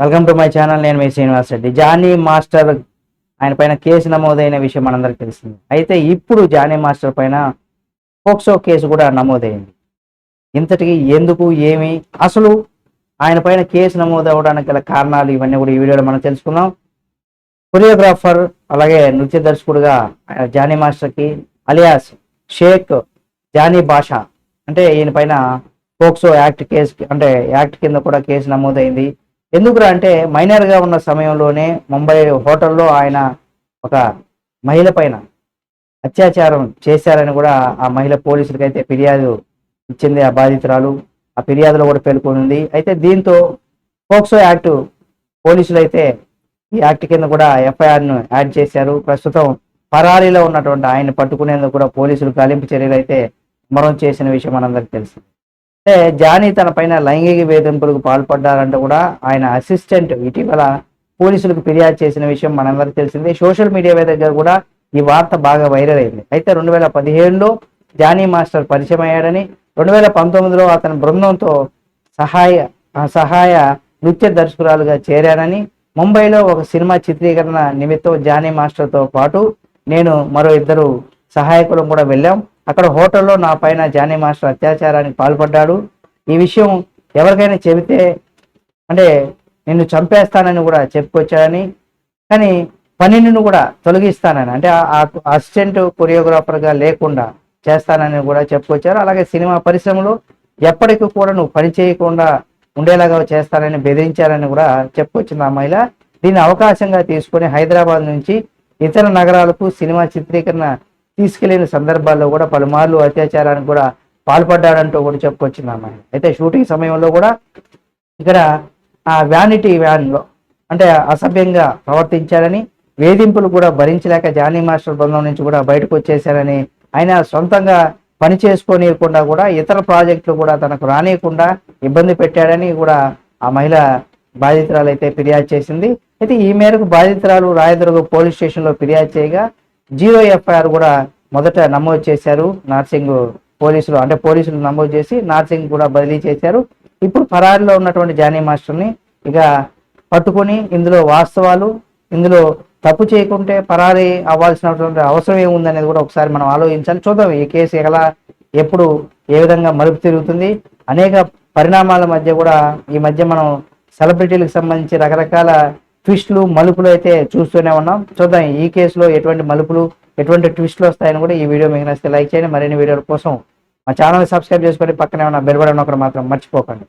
Welcome to my channel నేను మీ Srinivas Reddy. Jani master ఆయన పైన కేసు నమోదైన విషయం మనందరికీ తెలిసింది. అయితే ఇప్పుడు జానీ మాస్టర్ పైన పోక్సో కేసు కూడా నమోదైంది. ఇంతటికి ఎందుకు ఏమి? అసలు ఆయన పైన కేసు నమోదు అవ్వడానికి గల కారణాలు ఇవన్నీ కూడా ఈ వీడియోలో మనం తెలుసుకుందాం. కొరియోగ్రాఫర్ అలాగే నృత్య దర్శకుడుగా జానీ మాస్టర్కి అలియాస్ షేక్ జానీ బాషా అంటే ఈయన పైన పోక్సో యాక్ట్ కేసు అంటే యాక్ట్ కింద కూడా కేసు నమోదైంది. ఎందుకురా అంటే మైనర్గా ఉన్న సమయంలోనే ముంబై హోటల్లో ఆయన ఒక మహిళ పైన అత్యాచారం చేశారని కూడా ఆ మహిళ పోలీసులకి అయితే ఫిర్యాదు ఇచ్చింది ఆ బాధితురాలు. ఆ ఫిర్యాదులో కూడా పేర్కొనింది. అయితే దీంతో పోక్సో యాక్ట్ పోలీసులు అయితే ఈ యాక్ట్ కింద కూడా ఎఫ్ఐఆర్ను యాడ్ చేశారు. ప్రస్తుతం పరారీలో ఉన్నటువంటి ఆయన పట్టుకునేందుకు కూడా పోలీసులు గాలింపు చర్యలు అయితే మరణం చేసిన విషయం మనందరికీ తెలుసు. అంటే జానీ తన పైన లైంగిక వేధింపులకు పాల్పడ్డారంటూ కూడా ఆయన అసిస్టెంట్ ఇటీవల పోలీసులకు ఫిర్యాదు చేసిన విషయం మనందరికీ తెలిసిందే. సోషల్ మీడియా దగ్గర కూడా ఈ వార్త బాగా వైరల్ అయింది. అయితే రెండు వేల పదిహేడులో జానీ మాస్టర్ పరిచయం అయ్యాడని రెండు వేల పంతొమ్మిదిలో అతని బృందంతో సహాయ సహాయ నృత్య దర్శకురాలుగా చేరానని ముంబైలో ఒక సినిమా చిత్రీకరణ నిమిత్తం జానీ మాస్టర్తో పాటు నేను మరో ఇద్దరు సహాయకులం కూడా వెళ్ళాం. అక్కడ హోటల్లో నా పైన జానీ మాస్టర్ అత్యాచారానికి పాల్పడ్డాడు. ఈ విషయం ఎవరికైనా చెబితే అంటే నిన్ను చంపేస్తానని కూడా చెప్పుకొచ్చాడని కానీ పనిని కూడా తొలగిస్తానని అంటే ఆ అసిస్టెంట్ కొరియోగ్రాఫర్గా లేకుండా చేస్తానని కూడా చెప్పుకొచ్చారు. అలాగే సినిమా పరిశ్రమలో ఎప్పటికీ కూడా నువ్వు పని చేయకుండా ఉండేలాగా చేస్తానని బెదిరించారని కూడా చెప్పుకొచ్చింది ఆ మహిళ. దీన్ని అవకాశంగా తీసుకొని హైదరాబాద్ నుంచి ఇతర నగరాలకు సినిమా చిత్రీకరణ తీసుకెళ్ళిన సందర్భాల్లో కూడా పలుమార్లు అత్యాచారానికి కూడా పాల్పడ్డాడంటూ కూడా చెప్పుకొచ్చింది ఆమె అయితే షూటింగ్ సమయంలో కూడా ఇక్కడ ఆ వ్యానిటీ వ్యాన్లో అంటే అసభ్యంగా ప్రవర్తించారని వేధింపులు కూడా భరించలేక జానీ మాస్టర్ బృందం నుంచి కూడా బయటకు వచ్చేశారని ఆయన సొంతంగా పని చేసుకోనియకుండా కూడా ఇతర ప్రాజెక్టులు కూడా తనకు రానియకుండా ఇబ్బంది పెట్టాడని కూడా ఆ మహిళ బాధితురాలు అయితే ఫిర్యాదు చేసింది. అయితే ఈ మేరకు బాధితురాలు రాయదుర్గ పోలీస్ స్టేషన్లో ఫిర్యాదు చేయగా జీరో ఎఫ్ఐఆర్ కూడా మొదట నమోదు చేశారు. నార్సింగ్ పోలీసులు అంటే పోలీసులు నమోదు చేసి నార్సింగ్ కూడా బదిలీ చేశారు. ఇప్పుడు ఫరారీలో ఉన్నటువంటి జానీ మాస్టర్ని ఇక పట్టుకొని ఇందులో వాస్తవాలు ఇందులో తప్పు చేయకుంటే పరారి అవ్వాల్సినటువంటి అవసరం ఏముందనేది కూడా ఒకసారి మనం ఆలోచించాలి. చూద్దాం ఈ కేసు ఎలా ఎప్పుడు ఏ విధంగా మలుపు తిరుగుతుంది. అనేక పరిణామాల మధ్య కూడా ఈ మధ్య మనం సెలబ్రిటీలకు సంబంధించి రకరకాల ట్విస్ట్లు మలుపులు అయితే చూస్తూనే ఉన్నాం. చూద్దాం ఈ కేసులో ఎటువంటి మలుపులు ఎటువంటి ట్విస్ట్లు వస్తాయని కూడా ఈ వీడియో మీకు నచ్చితే లైక్ చేయండి. మరిన్ని వీడియోల కోసం మా ఛానల్ సబ్స్క్రైబ్ చేసుకొని పక్కనే ఉన్న బెల్ బటన్ ఒకటి మాత్రం మర్చిపోకండి.